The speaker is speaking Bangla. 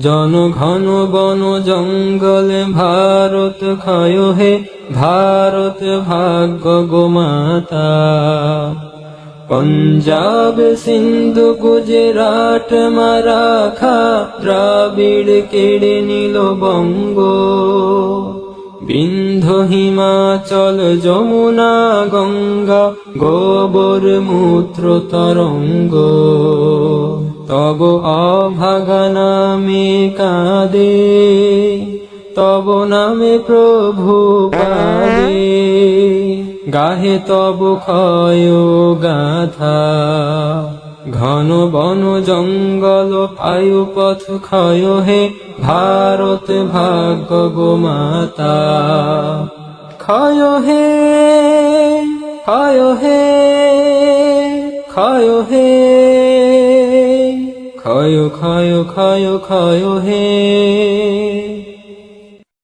জনঘন বন জঙ্গলে ভারত ক্ষয় হে, ভারত ভাগ্য গোমাতা পঞ্জাব সিন্ধু গুজরাট মারাখা দ্রাবিড় কেড়ে নিল বঙ্গ। বিন্ধ হিমাচল যমুনা গঙ্গা গোবর মূত্র তরঙ্গ। তব অভাগা নামে কাঁদে, তব নামে প্রভু পাদে গাহে তব ক্ষয় গাথা, ঘন বন জঙ্গল আয়ু পথ ক্ষয় হে, ভারত ভাগ্য গোমাতা ক্ষয় হে ক্ষয় হে ক্ষয় হে ক্ষয় ক্ষয় ক্ষয় ক্ষয় হে।